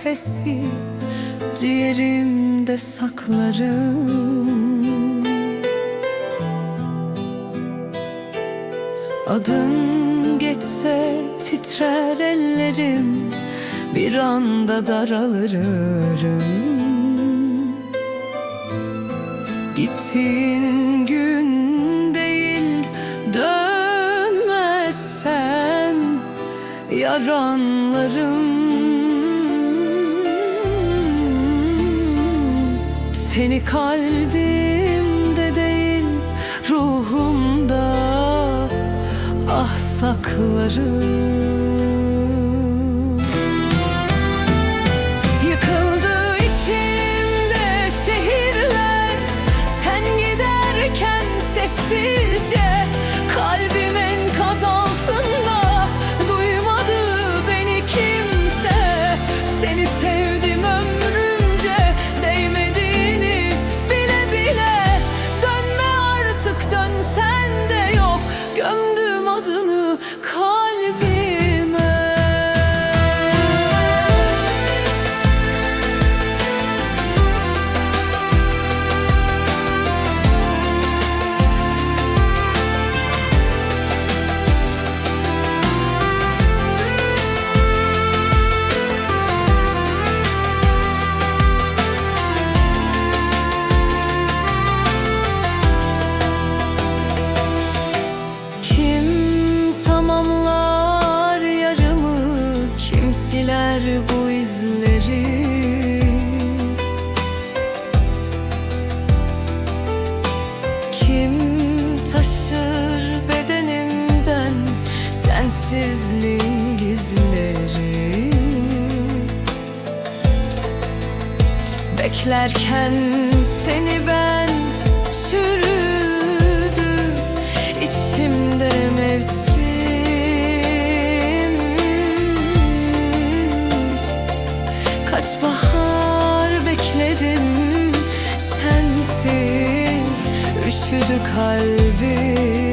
nefesi Ciğerimde saklarım. Adın geçse titrer ellerim Bir anda daralırım. Gittiğin gün değil dönmezsen Yaranlarım Seni kalbimde değil ruhumda. Ah saklarım. Yıkıldı içimde şehirler. Sen giderken sessizce Kalbim enkaz altında. Duymadı beni kimse. Seni sevdim Kim siler bu izleri. Kim taşır bedenimden Sensizliğin gizleri? Beklerken seni ben bahar bekledim sensiz üşüdü kalbim